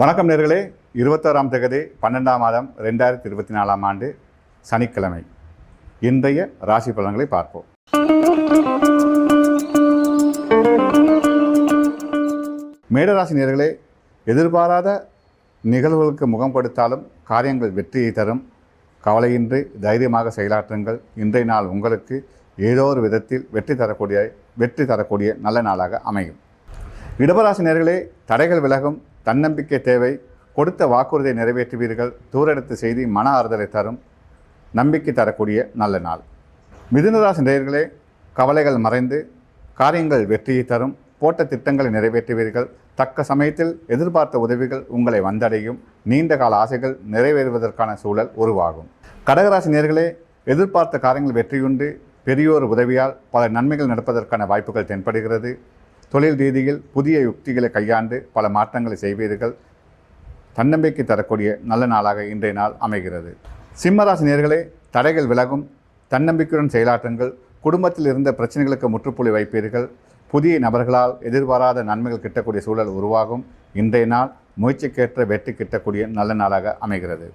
வணக்கம் நேர்களே. இருபத்தோராம் தேதி பன்னெண்டாம் மாதம் ரெண்டாயிரத்தி இருபத்தி நாலாம் ஆண்டு சனிக்கிழமை. இன்றைய ராசி பலன்களை பார்ப்போம். மேடராசி நேர்களே எதிர்பாராத நிகழ்வுகளுக்கு முகம் கொடுத்தாலும் காரியங்கள் வெற்றியை தரும். கவலையின்றி தைரியமாக செயலாற்றுங்கள். இன்றைய நாள் உங்களுக்கு ஏதோ ஒரு விதத்தில் வெற்றி தரக்கூடிய வெற்றி தரக்கூடிய நல்ல நாளாக அமையும். இடபராசி நேர்களே தடைகள் விலகும். தன்னம்பிக்கை தேவை கொடுத்த வாக்குறுதியை நிறைவேற்றுவீர்கள் தூரெடுத்த செய்தி மன ஆறுதலை தரும் நம்பிக்கை தரக்கூடிய நல்ல நாள். மிதுனராசி நேர்களே கவலைகள் மறைந்து காரியங்கள் வெற்றியை தரும் போட்ட திட்டங்களை நிறைவேற்றுவீர்கள் தக்க சமயத்தில் எதிர்பார்த்த உதவிகள் உங்களை வந்தடையும் நீண்ட கால ஆசைகள் நிறைவேறுவதற்கான சூழல் உருவாகும். கடகராசி நேர்களே எதிர்பார்த்த காரியங்கள் வெற்றியுண்டு பெரியோர் உதவியால் பல நன்மைகள் நடப்பதற்கான வாய்ப்புகள் தென்படுகிறது தொழில் ரீதியில் புதிய யுக்திகளை கையாண்டு பல மாற்றங்களை செய்வீர்கள். தன்னம்பிக்கை தரக்கூடிய நல்ல நாளாக இன்றைய நாள் அமைகிறது. சிம்மராசி நேர்களே தடைகள் விலகும். தன்னம்பிக்கையுடன் செயலாற்றுங்கள். குடும்பத்தில் இருந்த பிரச்சனைகளுக்கு முற்றுப்புள்ளி வைப்பீர்கள். புதிய நபர்களால் எதிர்பாராத நன்மைகள் கிட்டக்கூடிய சூழல் உருவாகும். இன்றைய நாள் முயற்சிக்கேற்ற வெற்றி கிட்டக்கூடிய நல்ல நாளாக அமைகிறது.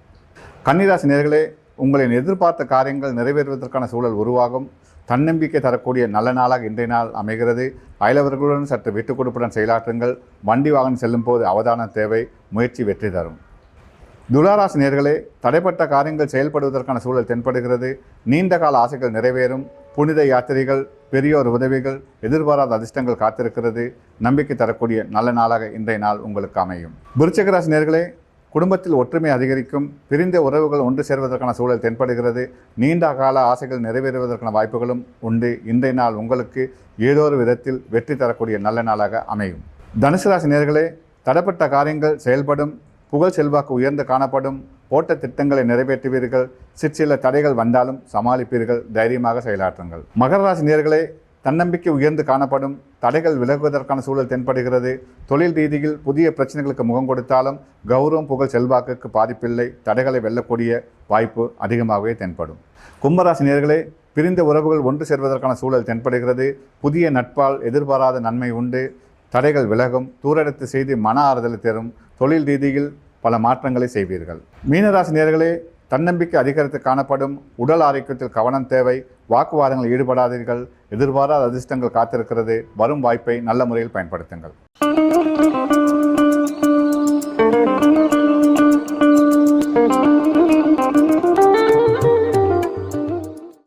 கன்னிராசி நேர்களே உங்களின் எதிர்பார்த்த காரியங்கள் நிறைவேறுவதற்கான சூழல் உருவாகும். தன்னம்பிக்கை தரக்கூடிய நல்ல நாளாக இன்றைய நாள் அமைகிறது. அயலவர்களுடன் சற்று விட்டுக் கொடுப்புடன் செயலாற்றுங்கள். வண்டி வாகனம் செல்லும் போது அவதானம் தேவை முயற்சி வெற்றி தரும். துளாராசி நேர்களே தடைப்பட்ட காரியங்கள் செயல்படுவதற்கான சூழல் தென்படுகிறது. நீண்ட கால ஆசைகள் நிறைவேறும். புனித யாத்திரைகள் பெரியோர் உதவிகள் எதிர்பாராத அதிர்ஷ்டங்கள் காத்திருக்கிறது. நம்பிக்கை தரக்கூடிய நல்ல நாளாக இன்றைய நாள் உங்களுக்கு அமையும். விருச்சகராசி நேர்களே குடும்பத்தில் ஒற்றுமை அதிகரிக்கும் பிரிந்த உறவுகள் ஒன்று சேர்வதற்கான சூழல் தென்படுகிறது நீண்ட கால ஆசைகள் நிறைவேறுவதற்கான வாய்ப்புகளும் உண்டு. இன்றைய நாள் உங்களுக்கு ஏதோ ஒரு விதத்தில் வெற்றி தரக்கூடிய நல்ல நாளாக அமையும். தனுசு ராசி நேர்களே தடைப்பட்ட காரியங்கள் செயல்படும் புகழ் செல்வாக்கு உயர்ந்து காணப்படும் போட்ட திட்டங்களை நிறைவேற்றுவீர்கள் சிற்சில தடைகள் வந்தாலும் சமாளிப்பீர்கள் தைரியமாக செயலாற்றுங்கள். மகர ராசி நேர்களே தன்னம்பிக்கை உயர்ந்து காணப்படும் தடைகள் விலகுவதற்கான சூழல் தென்படுகிறது. தொழில் ரீதியில் புதிய பிரச்சனைகளுக்கு முகம் கொடுத்தாலும் கௌரவம் புகழ் செல்வாக்குக்கு பாதிப்பில்லை. தடைகளை வெல்லக்கூடிய வாய்ப்பு அதிகமாகவே தென்படும். கும்பராசி நேர்களே பிரிந்த உறவுகள் ஒன்று சேர்வதற்கான சூழல் தென்படுகிறது. புதிய நட்பால் எதிர்பாராத நன்மை உண்டு. தடைகள் விலகும். தூரெடுத்து செய்து மன ஆறுதலை தரும். தொழில் ரீதியில் பல மாற்றங்களை செய்வீர்கள். மீனராசி நேர்களே தன்னம்பிக்கை அதிகரித்து காணப்படும். உடல் ஆரோக்கியத்தில் கவனம் தேவை. வாக்குவாதங்களில் ஈடுபடாதீர்கள். எதிர்பாராத அதிர்ஷ்டங்கள் காத்திருக்கிறது. வரும் வாய்ப்பை நல்ல முறையில் பயன்படுத்துங்கள்.